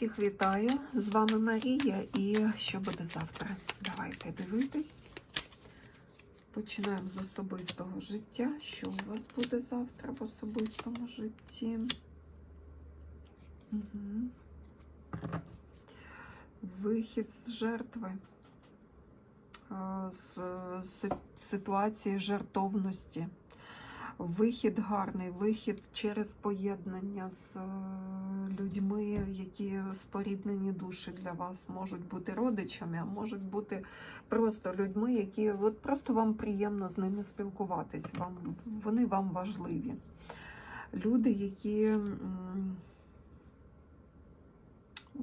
Всіх вітаю! З вами Марія і що буде завтра? Давайте дивитись. Починаємо з особистого життя. Що у вас буде завтра в особистому житті? Угу. Вихід з жертви, з ситуації жертовності. Вихід гарний, вихід через поєднання з е, людьми, які споріднені душі для вас можуть бути родичами, а можуть бути просто людьми, які от просто вам приємно з ними спілкуватись. Вам вони вам важливі. Люди, які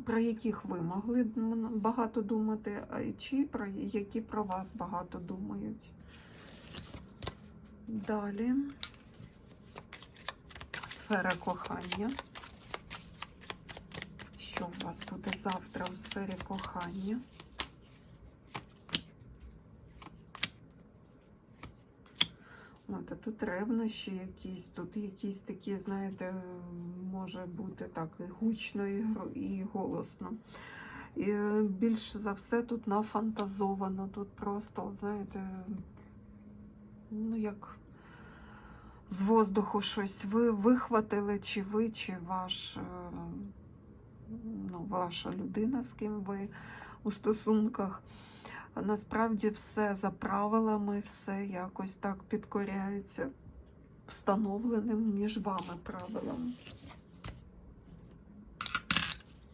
про яких ви могли багато думати, чи про які про вас багато думають. Далі. Сфера кохання. Що у вас буде завтра у сфері кохання? От, а тут ревнощі якісь, тут якісь такі, знаєте, може бути так і гучно, і, і голосно. І е, більш за все тут нафантазовано, тут просто, знаєте, ну як з воздуху щось ви вихватили, чи ви, чи ваш, е, ну, ваша людина, з ким ви у стосунках. Насправді все за правилами, все якось так підкоряється встановленим між вами правилам.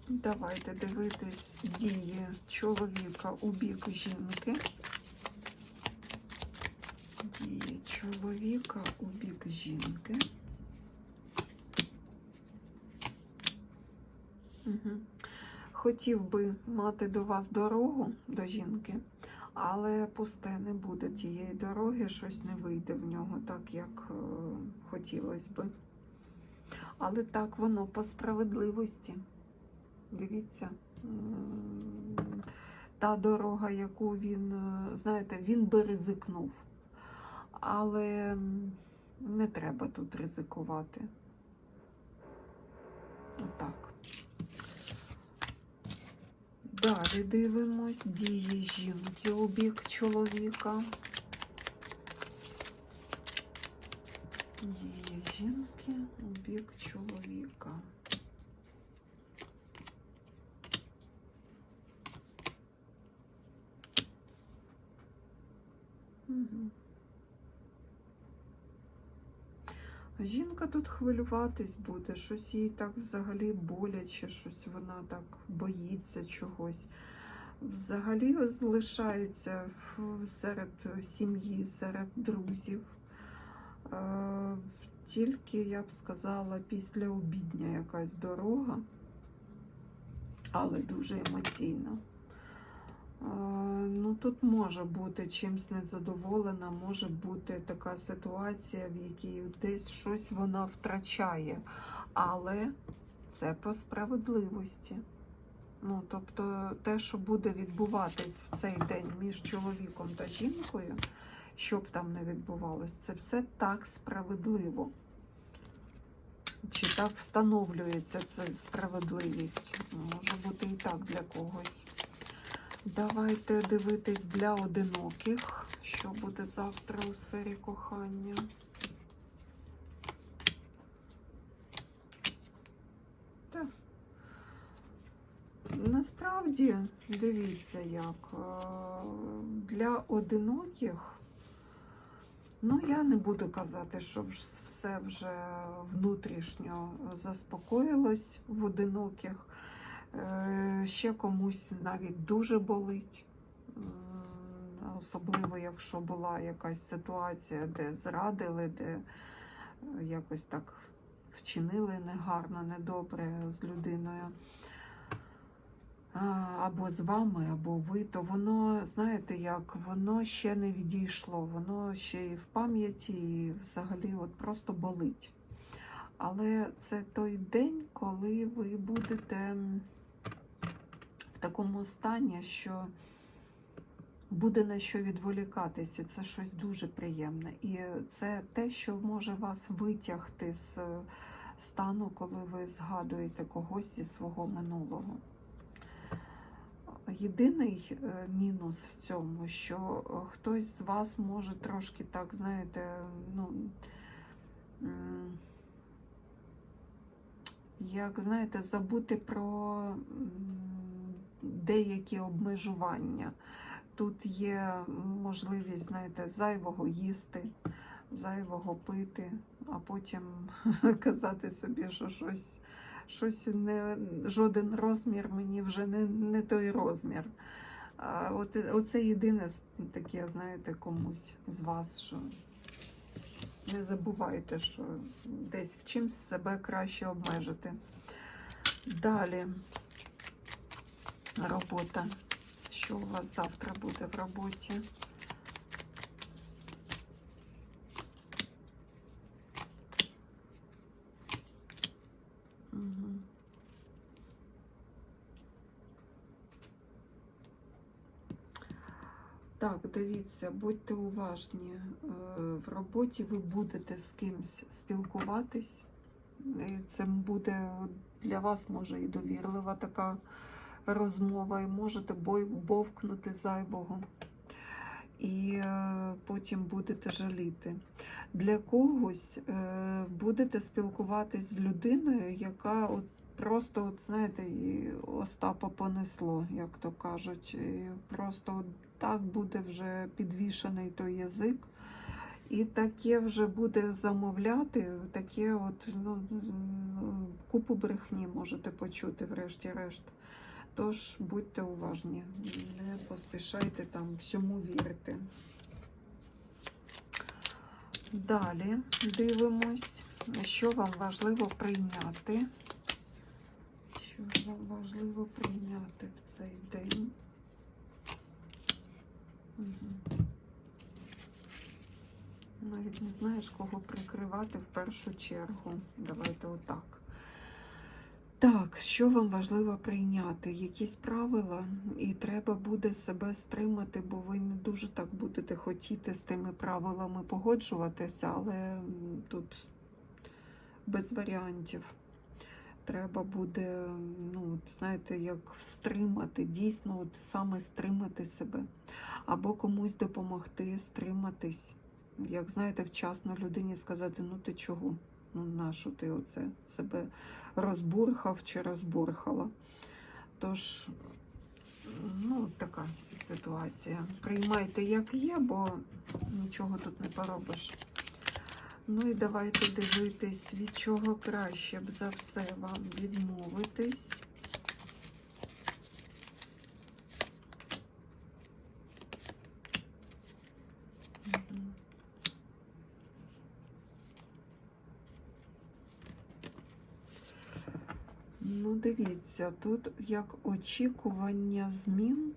Давайте дивитись дії чоловіка у бік жінки. Чоловіка у бік жінки. Угу. Хотів би мати до вас дорогу до жінки, але пусте не буде тієї дороги, щось не вийде в нього так, як е, хотілося би. Але так воно по справедливості. Дивіться, та дорога, яку він, е, знаєте, він би ризикнув. Але не треба тут ризикувати. Отак. Далі дивимось дії жінки у бік чоловіка. Дії жінки у бік чоловіка. Угу. Жінка тут хвилюватись буде, щось їй так взагалі боляче, щось вона так боїться чогось. Взагалі залишається серед сім'ї, серед друзів. Е, Тільки, я б сказала, після обідня якась дорога, але дуже емоційна. Ну, тут може бути чимсь незадоволена, може бути така ситуація, в якій десь щось вона втрачає, але це по справедливості. Ну, тобто, те, що буде відбуватись в цей день між чоловіком та жінкою, що б там не відбувалось, це все так справедливо. Чи так встановлюється ця справедливість? Може бути і так для когось. Давайте дивитись для одиноких, що буде завтра у сфері кохання. Так. Насправді, дивіться, як е, для одиноких, ну я не буду казати, що все вже внутрішньо заспокоїлось в одиноких. Е, Ще комусь навіть дуже болить. Особливо, якщо була якась ситуація, де зрадили, де е, якось так вчинили негарно, недобре з людиною. Або з вами, або ви, то воно, знаєте, як воно ще не відійшло, воно ще і в пам'яті, і взагалі от просто болить. Але це той день, коли ви будете такому стані, що буде на що відволікатися. Це щось дуже приємне. І це те, що може вас витягти з стану, коли ви згадуєте когось зі свого минулого. Єдиний е, мінус в цьому, що е, хтось з вас може трошки так, знаєте, ну, як знаєте, забути про деякі обмежування. Тут є можливість, знаєте, зайвого їсти, зайвого пити, а потім казати собі, що щось, щось не, жоден розмір мені вже не, не той розмір. От, оце єдине таке, знаєте, комусь з вас, що не забувайте, що десь в чимсь себе краще обмежити. Далі робота. Що у вас завтра буде в роботі? Так, дивіться, будьте уважні. Е, В роботі ви будете з кимсь спілкуватись. Це буде для вас може і довірлива така розмова, і можете бовкнути зайвого. І е, потім будете жаліти. Для когось е, будете спілкуватись з людиною, яка от просто, от, знаєте, і Остапа понесло, як то кажуть. І просто от так буде вже підвішений той язик. І таке вже буде замовляти, таке от, ну, купу брехні можете почути, врешті-решт. Тож будьте уважні, не поспішайте там всьому вірити. Далі дивимось, що вам важливо прийняти. Що вам важливо прийняти в цей день? Угу. Навіть не знаєш, кого прикривати в першу чергу. Давайте отак. Так, що вам важливо прийняти? Якісь правила, і треба буде себе стримати, бо ви не дуже так будете хотіти з тими правилами погоджуватися, але тут без варіантів. Треба буде, ну, знаєте, як стримати, дійсно, от саме стримати себе, або комусь допомогти стриматись. Як знаєте, вчасно людині сказати, ну ти чого? Ну, нащо ти оце себе розбурхав чи розбурхала. Тож, ну, така ситуація. Приймайте, як є, бо нічого тут не поробиш. Ну і давайте дивитись, від чого краще б за все вам відмовитись. Мгм. Ну, дивіться, тут як очікування змін.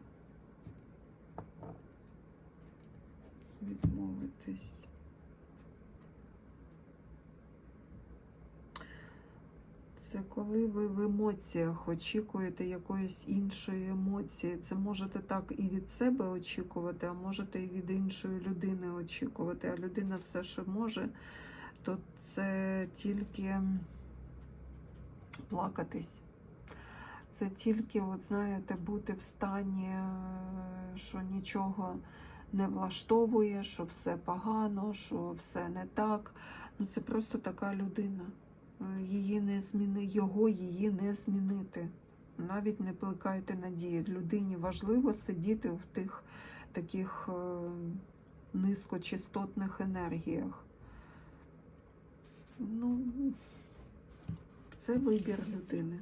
Відмовитись. Це коли ви в емоціях очікуєте якоїсь іншої емоції. Це можете так і від себе очікувати, а можете і від іншої людини очікувати. А людина все, що може, то це тільки плакатись. Це тільки, от знаєте, бути в стані, е, що нічого не влаштовує, що все погано, що все не так. Ну це просто така людина. Е, Її не зміни, його її не змінити. Навіть не плекайте надії. Людині важливо сидіти в тих таких е, низькочастотних енергіях. Ну, це вибір людини.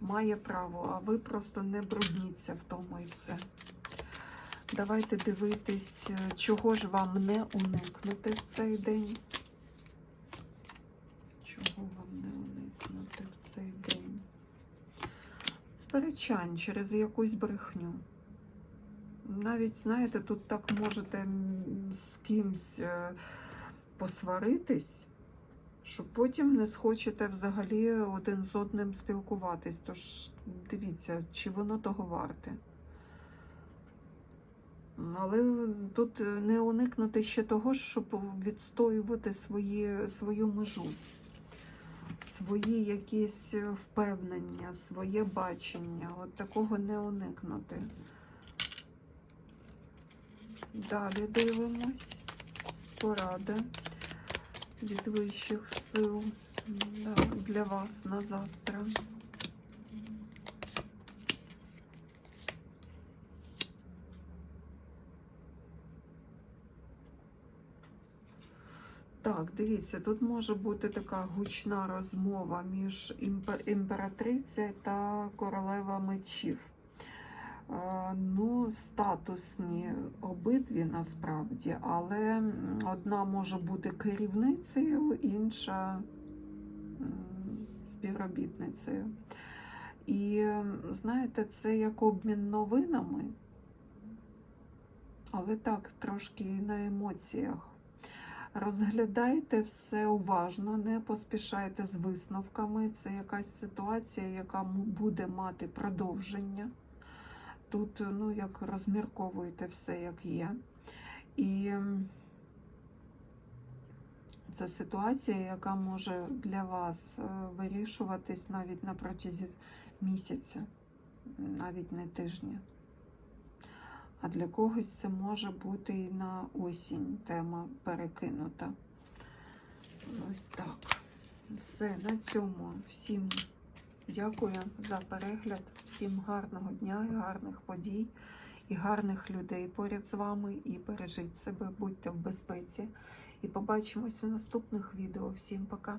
Має право, а ви просто не брудніться в тому і все. Давайте дивитись, е, чого ж вам не уникнути в цей день. Чого вам не уникнути в цей день? Сперечань через якусь брехню. Навіть, знаєте, тут так можете з кимсь е, посваритись, що потім не схочете взагалі один з одним спілкуватись. Тож дивіться, чи воно того варте. Але тут не уникнути ще того, щоб відстоювати свої, свою межу. свої якісь впевнення, своє бачення. От такого не уникнути. Далі дивимось. Поради від вищих сил для вас на завтра. Так, дивіться, тут може бути така гучна розмова між імпе- імператрицею та королева мечів. Ну, статусні обидві насправді, але одна може бути керівницею, інша співробітницею. І знаєте, це як обмін новинами, але так, трошки і на емоціях. Розглядайте все уважно, не поспішайте з висновками. Це якась ситуація, яка буде мати продовження. Тут, ну, як розмірковуєте все, як є. І це ситуація, яка може для вас е, вирішуватись навіть на протязі місяця, навіть не тижня. А для когось це може бути і на осінь тема перекинута. Ось так. Все на цьому. Всім дякую за перегляд. Всім гарного дня, і гарних подій і гарних людей поряд з вами. І бережіть себе, будьте в безпеці. І побачимось в наступних відео. Всім пока!